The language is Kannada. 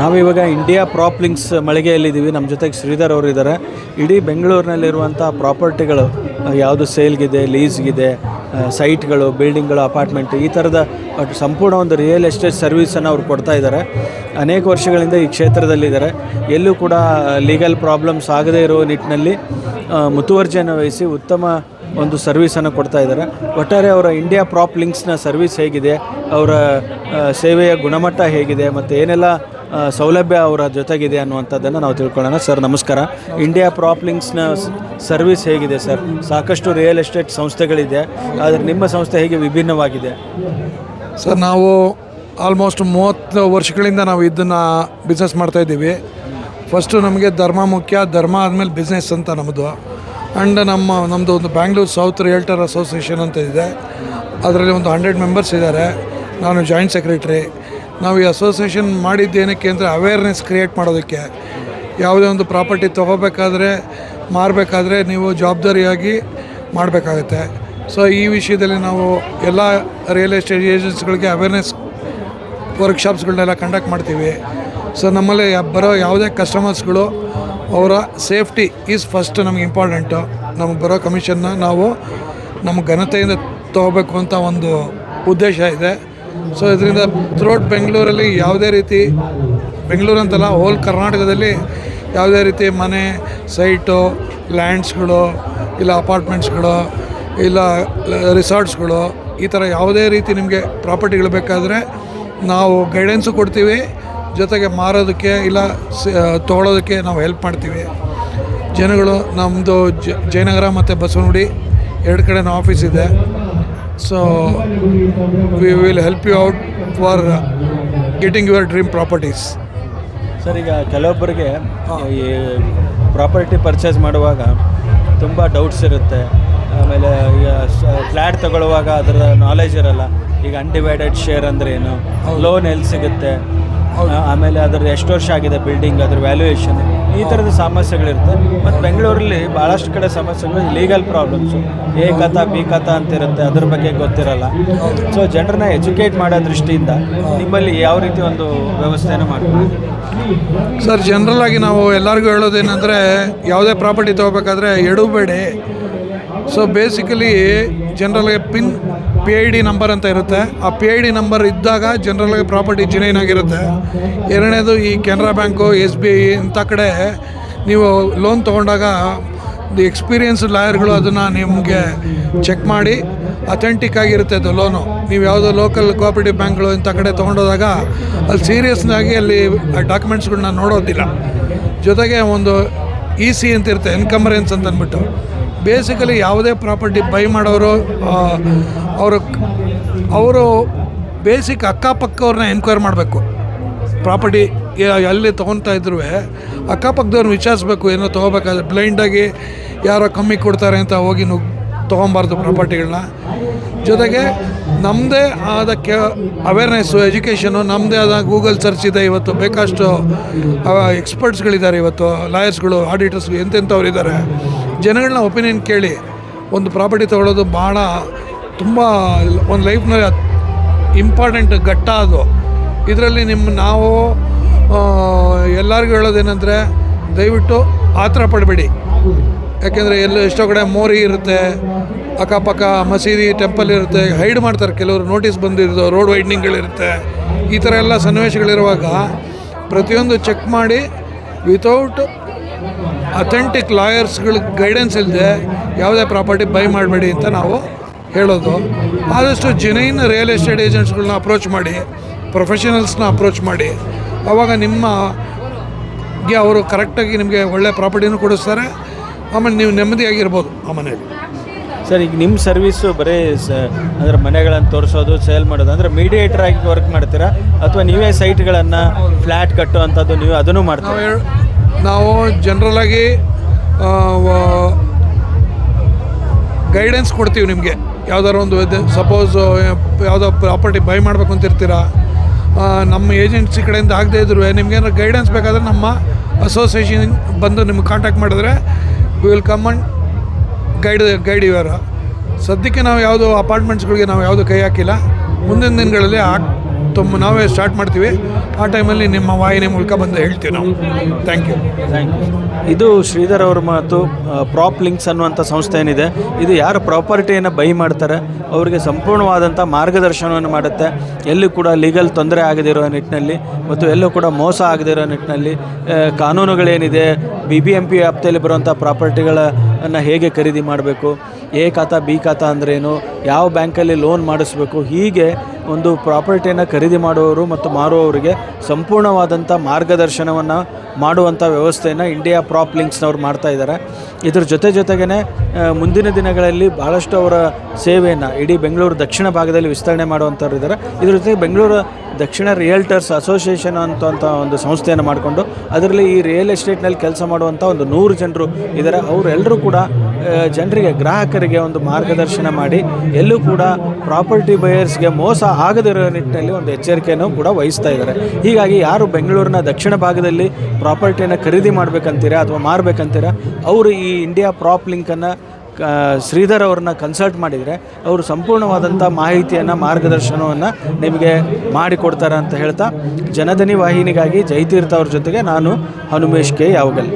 ನಾವಿವಾಗ ಇಂಡಿಯಾ ಪ್ರಾಪ್ ಲಿಂಕ್ಸ್ ಮಳಿಗೆಯಲ್ಲಿದ್ದೀವಿ. ನಮ್ಮ ಜೊತೆಗೆ ಶ್ರೀಧರ್ ಅವರು ಇದ್ದಾರೆ. ಇಡೀ ಬೆಂಗಳೂರಿನಲ್ಲಿರುವಂಥ ಪ್ರಾಪರ್ಟಿಗಳು ಯಾವುದು ಸೇಲ್ಗಿದೆ ಲೀಸ್ಗಿದೆ ಸೈಟ್ಗಳು ಬಿಲ್ಡಿಂಗ್ಗಳು ಅಪಾರ್ಟ್ಮೆಂಟ್ ಈ ಥರದ ಸಂಪೂರ್ಣ ಒಂದು ರಿಯಲ್ ಎಸ್ಟೇಟ್ ಸರ್ವಿಸನ್ನು ಅವ್ರು ಕೊಡ್ತಾ ಇದ್ದಾರೆ. ಅನೇಕ ವರ್ಷಗಳಿಂದ ಈ ಕ್ಷೇತ್ರದಲ್ಲಿದ್ದಾರೆ. ಎಲ್ಲೂ ಕೂಡ ಲೀಗಲ್ ಪ್ರಾಬ್ಲಮ್ಸ್ ಆಗದೇ ಇರೋ ನಿಟ್ಟಿನಲ್ಲಿ ಮುತುವರ್ಜಿಯನ್ನು ವಹಿಸಿ ಉತ್ತಮ ಒಂದು ಸರ್ವಿಸನ್ನು ಕೊಡ್ತಾ ಇದ್ದಾರೆ. ಒಟ್ಟಾರೆ ಅವರ ಇಂಡಿಯಾ ಪ್ರಾಪ್ ಲಿಂಕ್ಸ್ನ ಸರ್ವಿಸ್ ಹೇಗಿದೆ? ಅವರ ಸೇವೆಯ ಗುಣಮಟ್ಟ ಹೇಗಿದೆ? ಮತ್ತು ಏನೆಲ್ಲ ಸೌಲಭ್ಯ ಅವರ ಜೊತೆಗಿದೆ ಅನ್ನುವಂಥದ್ದನ್ನು ನಾವು ತಿಳ್ಕೊಳ್ಳೋಣ. ಸರ್, ನಮಸ್ಕಾರ. ಇಂಡಿಯಾ ಪ್ರಾಪ್ಲಿಂಗ್ಸ್ನ ಸರ್ವಿಸ್ ಹೇಗಿದೆ ಸರ್? ಸಾಕಷ್ಟು ರಿಯಲ್ ಎಸ್ಟೇಟ್ ಸಂಸ್ಥೆಗಳಿದೆ, ಆದರೆ ನಿಮ್ಮ ಸಂಸ್ಥೆ ಹೇಗೆ ವಿಭಿನ್ನವಾಗಿದೆ? ಸರ್, ನಾವು ಆಲ್ಮೋಸ್ಟ್ ಮೂವತ್ತು ವರ್ಷಗಳಿಂದ ನಾವು ಇದನ್ನು ಬಿಸ್ನೆಸ್ ಮಾಡ್ತಾಯಿದ್ದೀವಿ ಫಸ್ಟು ನಮಗೆ ಧರ್ಮ ಮುಖ್ಯ, ಧರ್ಮ ಆದಮೇಲೆ ಬಿಸ್ನೆಸ್ ಅಂತ ನಮ್ಮದು ಆ್ಯಂಡ್ ನಮ್ಮ ನಮ್ಮದು ಒಂದು ಬ್ಯಾಂಗ್ಳೂರು ಸೌತ್ ರಿಯಲ್ಟರ್ ಅಸೋಸಿಯೇಷನ್ ಅಂತ ಇದೆ. ಅದರಲ್ಲಿ ಒಂದು ಹಂಡ್ರೆಡ್ ಮೆಂಬರ್ಸ್ ಇದ್ದಾರೆ. ನಾನು ಜಾಯಿಂಟ್ ಸೆಕ್ರೆಟ್ರಿ ನಾವು ಈ ಅಸೋಸಿಯೇಷನ್ ಮಾಡಿದ್ದೇನಕ್ಕೆ ಅಂದರೆ ಅವೇರ್ನೆಸ್ ಕ್ರಿಯೇಟ್ ಮಾಡೋದಕ್ಕೆ. ಯಾವುದೇ ಒಂದು ಪ್ರಾಪರ್ಟಿ ತೊಗೋಬೇಕಾದ್ರೆ, ಮಾರಬೇಕಾದ್ರೆ ನೀವು ಜವಾಬ್ದಾರಿಯಾಗಿ ಮಾಡಬೇಕಾಗತ್ತೆ. ಸೊ ಈ ವಿಷಯದಲ್ಲಿ ನಾವು ಎಲ್ಲ ರಿಯಲ್ ಎಸ್ಟೇಟ್ ಏಜೆನ್ಸ್ಗಳಿಗೆ ಅವೇರ್ನೆಸ್ ವರ್ಕ್ಶಾಪ್ಸ್ಗಳನ್ನೆಲ್ಲ ಕಂಡಕ್ಟ್ ಮಾಡ್ತೀವಿ. ಸೊ ನಮ್ಮಲ್ಲಿ ಬರೋ ಯಾವುದೇ ಕಸ್ಟಮರ್ಸ್ಗಳು ಅವರ ಸೇಫ್ಟಿ ಈಸ್ ಫಸ್ಟ್ ನಮಗೆ ಇಂಪಾರ್ಟೆಂಟು ನಮಗೆ ಬರೋ ಕಮಿಷನ್ನ ನಾವು ನಮ್ಮ ಘನತೆಯಿಂದ ತೊಗೋಬೇಕು ಅಂತ ಒಂದು ಉದ್ದೇಶ ಇದೆ. ಸೊ ಇದರಿಂದ ಥ್ರೂಟ್ ಬೆಂಗಳೂರಲ್ಲಿ ಯಾವುದೇ ರೀತಿ ಬೆಂಗಳೂರು ಅಂತಲ್ಲ ಹೋಲ್ ಕರ್ನಾಟಕದಲ್ಲಿ ಯಾವುದೇ ರೀತಿ ಮನೆ ಸೈಟು ಲ್ಯಾಂಡ್ಸ್ಗಳು ಇಲ್ಲ ಅಪಾರ್ಟ್ಮೆಂಟ್ಸ್ಗಳು ಇಲ್ಲ ರಿಸಾರ್ಟ್ಸ್ಗಳು ಈ ಥರ ಯಾವುದೇ ರೀತಿ ನಿಮಗೆ ಪ್ರಾಪರ್ಟಿಗಳು ಬೇಕಾದರೆ ನಾವು ಗೈಡೆನ್ಸು ಕೊಡ್ತೀವಿ. ಜೊತೆಗೆ ಮಾರೋದಕ್ಕೆ ಇಲ್ಲ ತೊಗೊಳೋದಕ್ಕೆ ನಾವು ಹೆಲ್ಪ್ ಮಾಡ್ತೀವಿ. ಜನಗಳು ನಮ್ಮದು ಜಯನಗರ ಮತ್ತು ಬಸವನಗುಡಿ ಎರಡು ಕಡೆ ಆಫೀಸ್ ಇದೆ. So we will help you out for getting your dream properties sir ಈಗ ಕೆಲವೊಬ್ಬರಿಗೆ ಈ ಪ್ರಾಪರ್ಟಿ ಪರ್ಚೇಸ್ ಮಾಡುವಾಗ ತುಂಬ ಡೌಟ್ಸ್ ಇರುತ್ತೆ. ಆಮೇಲೆ ಈಗ ಫ್ಲ್ಯಾಟ್ ತಗೊಳ್ಳುವಾಗ ಅದರ ನಾಲೆಜ್ ಇರಲ್ಲ. ಈಗ ಅನ್ಡಿವೈಡೆಡ್ ಶೇರ್ ಅಂದರೆ ಏನು? ಲೋನ್ ಎಲ್ಲಿ ಸಿಗುತ್ತೆ? ಆಮೇಲೆ ಅದ್ರ ಎಷ್ಟು ವರ್ಷ ಆಗಿದೆ ಬಿಲ್ಡಿಂಗ್ ಅದ್ರ ವ್ಯಾಲ್ಯೂಯೇಷನ್ ಈ ಥರದ ಸಮಸ್ಯೆಗಳಿರುತ್ತೆ. ಮತ್ತು ಬೆಂಗಳೂರಲ್ಲಿ ಭಾಳಷ್ಟು ಕಡೆ ಸಮಸ್ಯೆಗಳು legal problems A khata B khata ಅಂತ ಇರುತ್ತೆ ಅದ್ರ ಬಗ್ಗೆ ಗೊತ್ತಿರಲ್ಲ. ಸೊ ಜನರನ್ನ ಎಜುಕೇಟ್ ಮಾಡೋ ದೃಷ್ಟಿಯಿಂದ ನಿಮ್ಮಲ್ಲಿ ಯಾವ ರೀತಿ ಒಂದು ವ್ಯವಸ್ಥೆಯನ್ನು ಮಾಡ್ಬೋದು ಸರ್ ಜನರಲ್ ಆಗಿ ನಾವು ಎಲ್ಲರಿಗೂ ಹೇಳೋದೇನೆಂದರೆ ಯಾವುದೇ ಪ್ರಾಪರ್ಟಿ ತೊಗೋಬೇಕಾದ್ರೆ ಎಡಬೇಡಿ. So basically ಜನರಲ್ಗೆ pin P I D number ಅಂತ ಇರುತ್ತೆ. ಆ ಪಿ ಐ ಡಿ ನಂಬರ್ ಇದ್ದಾಗ ಜನರಲ್ಲಾಗಿ ಪ್ರಾಪರ್ಟಿ ಜಿನೈನ್ ಆಗಿರುತ್ತೆ. ಎರಡನೇದು ಈ Canara bank S B I ಇಂಥ ಕಡೆ ನೀವು ಲೋನ್ ತೊಗೊಂಡಾಗ ದಿ ಎಕ್ಸ್ಪೀರಿಯನ್ಸ್ ಲಾಯರ್ಗಳು ಅದನ್ನು ನಿಮಗೆ ಚೆಕ್ ಮಾಡಿ ಅಥೆಂಟಿಕ್ ಆಗಿರುತ್ತೆ ಅದು ಲೋನು ನೀವು ಯಾವುದೋ ಲೋಕಲ್ ಕೋಆಪರೇಟಿವ್ ಬ್ಯಾಂಕ್ಗಳು ಇಂಥ ಕಡೆ ತೊಗೊಂಡೋದಾಗ ಅಲ್ಲಿ ಸೀರಿಯಸ್ನಾಗಿ ಅಲ್ಲಿ ಡಾಕ್ಯುಮೆಂಟ್ಸ್ಗಳನ್ನ ನೋಡೋದಿಲ್ಲ. ಜೊತೆಗೆ ಒಂದು ಇ ಸಿ ಅಂತ ಇರುತ್ತೆ ಎನ್ಕಂಬರೆನ್ಸ್ ಅಂತ ಅಂದ್ಬಿಟ್ಟು. ಬೇಸಿಕಲಿ ಯಾವುದೇ ಪ್ರಾಪರ್ಟಿ ಬೈ ಮಾಡೋರು ಅವರು ಅವರು ಬೇಸಿಕ್ ಅಕ್ಕಪಕ್ಕವ್ರನ್ನ ಎನ್ಕ್ವೈರ್ ಮಾಡಬೇಕು. ಪ್ರಾಪರ್ಟಿ ಎಲ್ಲಿ ತೊಗೊತಾ ಇದ್ರು ಅಕ್ಕಪಕ್ಕದವ್ರನ್ನ ವಿಚಾರಿಸ್ಬೇಕು, ಏನೋ ತೊಗೋಬೇಕಾದ್ರೆ ಬ್ಲೈಂಡಾಗಿ ಯಾರೋ ಕಮ್ಮಿ ಕೊಡ್ತಾರೆ ಅಂತ ಹೋಗಿ ನುಗ್ ತೊಗೊಬಾರ್ದು ಪ್ರಾಪರ್ಟಿಗಳನ್ನ ಜೊತೆಗೆ ನಮ್ಮದೇ ಆದ ಕೆ ಅವೇರ್ನೆಸ್ಸು ಎಜುಕೇಷನು ನಮ್ಮದೇ ಆದ ಗೂಗಲ್ ಸರ್ಚ್ ಇದೆ ಇವತ್ತು. ಬೇಕಷ್ಟು ಎಕ್ಸ್ಪರ್ಟ್ಸ್ಗಳಿದ್ದಾರೆ ಇವತ್ತು ಲಾಯರ್ಸ್ಗಳು ಆಡಿಟರ್ಸ್ಗಳು ಎಂತೆಂಥವ್ರು ಇದ್ದಾರೆ ಜನಗಳನ್ನ ಒಪಿನಿಯನ್ ಕೇಳಿ, ಒಂದು ಪ್ರಾಪರ್ಟಿ ತೊಗೊಳ್ಳೋದು ಭಾಳ ತುಂಬ ಒಂದು ಲೈಫ್ನಲ್ಲಿ ಇಂಪಾರ್ಟೆಂಟ್ ಘಟ್ಟ ಅದು. ಇದರಲ್ಲಿ ನಿಮ್ಮ ನಾವು ಎಲ್ಲರಿಗೂ ಹೇಳೋದೇನೆಂದರೆ ದಯವಿಟ್ಟು ಆತರ ಪಡಬೇಡಿ. ಯಾಕೆಂದರೆ ಎಲ್ಲ ಎಷ್ಟೋ ಕಡೆ ಮೋರಿ ಇರುತ್ತೆ, ಅಕ್ಕಪಕ್ಕ ಮಸೀದಿ ಟೆಂಪಲ್ ಇರುತ್ತೆ ಹೈಡ್ ಮಾಡ್ತಾರೆ. ಕೆಲವರು ನೋಟಿಸ್ ಬಂದಿರೋದು ರೋಡ್ ವೈಡ್ನಿಂಗ್ಗಳಿರುತ್ತೆ ಈ ಥರ ಎಲ್ಲ ಸನ್ನಿವೇಶಗಳಿರುವಾಗ ಪ್ರತಿಯೊಂದು ಚೆಕ್ ಮಾಡಿ ವಿತೌಟ್ ಅಥೆಂಟಿಕ್ ಲಾಯರ್ಸ್ಗಳಿಗೆ ಗೈಡೆನ್ಸ್ ಇಲ್ಲದೆ ಯಾವುದೇ ಪ್ರಾಪರ್ಟಿ ಬೈ ಮಾಡಬೇಡಿ ಅಂತ ನಾವು ಹೇಳೋದು. ಆದಷ್ಟು ಜೆನೈನ್ ರಿಯಲ್ ಎಸ್ಟೇಟ್ ಏಜೆಂಟ್ಸ್ಗಳನ್ನ ಅಪ್ರೋಚ್ ಮಾಡಿ ಪ್ರೊಫೆಷನಲ್ಸ್ನ ಅಪ್ರೋಚ್ ಮಾಡಿ. ಅವಾಗ ನಿಮ್ಮ ಗೆ ಅವರು ಕರೆಕ್ಟಾಗಿ ನಿಮಗೆ ಒಳ್ಳೆ ಪ್ರಾಪರ್ಟಿನೂ ಕೊಡಿಸ್ತಾರೆ. ಆಮೇಲೆ ನೀವು ನೆಮ್ಮದಿಯಾಗಿರ್ಬೋದು ಆ ಮನೆಯಲ್ಲಿ. ಸರ್ ಈಗ ನಿಮ್ಮ ಸರ್ವಿಸು ಬರೀ ಸ ಅಂದರೆ ಮನೆಗಳನ್ನು ತೋರಿಸೋದು ಸೇಲ್ ಮಾಡೋದು ಅಂದರೆ ಮೀಡಿಯೇಟರ್ ಆಗಿ ವರ್ಕ್ ಮಾಡ್ತೀರಾ? ಅಥವಾ ನೀವೇ ಸೈಟ್ಗಳನ್ನು ಫ್ಲ್ಯಾಟ್ ಕಟ್ಟುವಂಥದ್ದು ನೀವು ಅದನ್ನು ಜನರಲ್ಲಾಗಿ ನಾವು ಜನರಲಾಗಿ ಗೈಡೆನ್ಸ್ ಕೊಡ್ತೀವಿ ನಿಮಗೆ. ಯಾವ್ದಾರು ಒಂದು ಸಪೋಸ್ ಯಾವುದೋ ಪ್ರಾಪರ್ಟಿ ಬೈ ಮಾಡಬೇಕು ಅಂತ ಇರ್ತೀರಾ? ನಮ್ಮ ಏಜೆನ್ಸಿ ಕಡೆಯಿಂದ ಆಗದೇ ಇದ್ರು ನಿಮ್ಗೇನಾದ್ರು ಗೈಡೆನ್ಸ್ ಬೇಕಾದ್ರೆ ನಮ್ಮ ಅಸೋಸಿಯೇಷನ್ ಬಂದು ನಿಮ್ಗೆ ಕಾಂಟ್ಯಾಕ್ಟ್ ಮಾಡಿದ್ರೆ we will come and guide guide ಇವರ ಸದ್ಯಕ್ಕೆ ನಾವು ಯಾವುದು ಅಪಾರ್ಟ್ಮೆಂಟ್ಸ್ಗಳಿಗೆ ನಾವು ಯಾವುದು ಕೈ ಹಾಕಿಲ್ಲ. ಮುಂದಿನ ದಿನಗಳಲ್ಲಿ ಹಾಕ್ ತುಂಬ ನಾವೇ ಸ್ಟಾರ್ಟ್ ಮಾಡ್ತೀವಿ. ಆ ಟೈಮಲ್ಲಿ ನಿಮ್ಮ ವಾಹಿನಿ ಮೂಲಕ ಬಂದು ಹೇಳ್ತೀವಿ ನಾವು. ಥ್ಯಾಂಕ್ ಯು ಥ್ಯಾಂಕ್ ಯು ಇದು ಶ್ರೀಧರ್ ಅವ್ರ ಮಾತು ಪ್ರಾಪ್ ಲಿಂಕ್ಸ್ ಅನ್ನುವಂಥ ಸಂಸ್ಥೆ ಏನಿದೆ, ಇದು ಯಾರು ಪ್ರಾಪರ್ಟಿಯನ್ನು ಬೈ ಮಾಡ್ತಾರೆ, ಅವರಿಗೆ ಸಂಪೂರ್ಣವಾದಂಥ ಮಾರ್ಗದರ್ಶನವನ್ನು ಮಾಡುತ್ತೆ. ಎಲ್ಲೂ ಕೂಡ ಲೀಗಲ್ ತೊಂದರೆ ಆಗದಿರೋ ನಿಟ್ಟಿನಲ್ಲಿ ಮತ್ತು ಎಲ್ಲೂ ಕೂಡ ಮೋಸ ಆಗದಿರೋ ನಿಟ್ಟಿನಲ್ಲಿ ಕಾನೂನುಗಳೇನಿದೆ ಬಿ ಬಿ ಎಂ ಪಿ ವ್ಯಾಪ್ತಿಯಲ್ಲಿ ಬರುವಂಥ ಪ್ರಾಪರ್ಟಿಗಳನ್ನು ಹೇಗೆ ಖರೀದಿ ಮಾಡಬೇಕು ಎ ಖಾತಾ, ಬಿ ಖಾತಾ ಅಂದ್ರೇನು? ಯಾವ ಬ್ಯಾಂಕಲ್ಲಿ ಲೋನ್ ಮಾಡಿಸ್ಬೇಕು? ಹೀಗೆ ಒಂದು ಪ್ರಾಪರ್ಟಿಯನ್ನು ಖರೀದಿ ಮಾಡುವವರು ಮತ್ತು ಮಾರುವವರಿಗೆ ಸಂಪೂರ್ಣವಾದಂಥ ಮಾರ್ಗದರ್ಶನವನ್ನು ಮಾಡುವಂಥ ವ್ಯವಸ್ಥೆಯನ್ನು ಇಂಡಿಯಾ ಪ್ರಾಪ್ ಲಿಂಕ್ಸ್ನವ್ರು ಮಾಡ್ತಾ ಇದ್ದಾರೆ. ಇದ್ರ ಜೊತೆ ಜೊತೆಗೇ ಮುಂದಿನ ದಿನಗಳಲ್ಲಿ ಭಾಳಷ್ಟು ಅವರ ಸೇವೆಯನ್ನು ಇಡೀ ಬೆಂಗಳೂರು ದಕ್ಷಿಣ ಭಾಗದಲ್ಲಿ ವಿಸ್ತರಣೆ ಮಾಡುವಂಥವ್ರು ಇದ್ದಾರೆ. ಇದ್ರ ಜೊತೆಗೆ ಬೆಂಗಳೂರು ದಕ್ಷಿಣ ರಿಯಲ್ಟರ್ಸ್ ಅಸೋಸಿಯೇಷನ್ ಅಂತ ಒಂದು ಸಂಸ್ಥೆಯನ್ನು ಮಾಡಿಕೊಂಡು, ಅದರಲ್ಲಿ ಈ ರಿಯಲ್ ಎಸ್ಟೇಟ್ನಲ್ಲಿ ಕೆಲಸ ಮಾಡುವಂಥ ಒಂದು ನೂರು ಜನರು ಇದ್ದಾರೆ. ಅವರೆಲ್ಲರೂ ಕೂಡ ಜನರಿಗೆ, ಗ್ರಾಹಕರಿಗೆ ಒಂದು ಮಾರ್ಗದರ್ಶನ ಮಾಡಿ, ಎಲ್ಲೂ ಕೂಡ ಪ್ರಾಪರ್ಟಿ ಬಯರ್ಸ್ಗೆ ಮೋಸ ಆಗದಿರೋ ನಿಟ್ಟಿನಲ್ಲಿ ಒಂದು ಎಚ್ಚರಿಕೆಯನ್ನು ಕೂಡ ವಹಿಸ್ತಾ ಇದ್ದಾರೆ. ಹೀಗಾಗಿ ಯಾರು ಬೆಂಗಳೂರಿನ ದಕ್ಷಿಣ ಭಾಗದಲ್ಲಿ ಪ್ರಾಪರ್ಟಿಯನ್ನು ಖರೀದಿ ಮಾಡಬೇಕಂತೀರಾ ಅಥವಾ ಮಾರಬೇಕಂತೀರಾ, ಅವರು ಈ ಇಂಡಿಯಾ ಪ್ರಾಪ್ ಲಿಂಕನ್ನು ಶ್ರೀಧರ್ ಅವ್ರನ್ನ ಕನ್ಸಲ್ಟ್ ಮಾಡಿದರೆ, ಅವರು ಸಂಪೂರ್ಣವಾದಂಥ ಮಾಹಿತಿಯನ್ನು, ಮಾರ್ಗದರ್ಶನವನ್ನು ನಿಮಗೆ ಮಾಡಿಕೊಡ್ತಾರೆ ಅಂತ ಹೇಳ್ತಾ, ಜನಧನಿ ವಾಹಿನಿಗಾಗಿ ಜಯತೀರ್ಥ ಅವ್ರ ಜೊತೆಗೆ ನಾನು ಹನುಮೇಶ್ ಕೆ ಯಾವಗಲ್.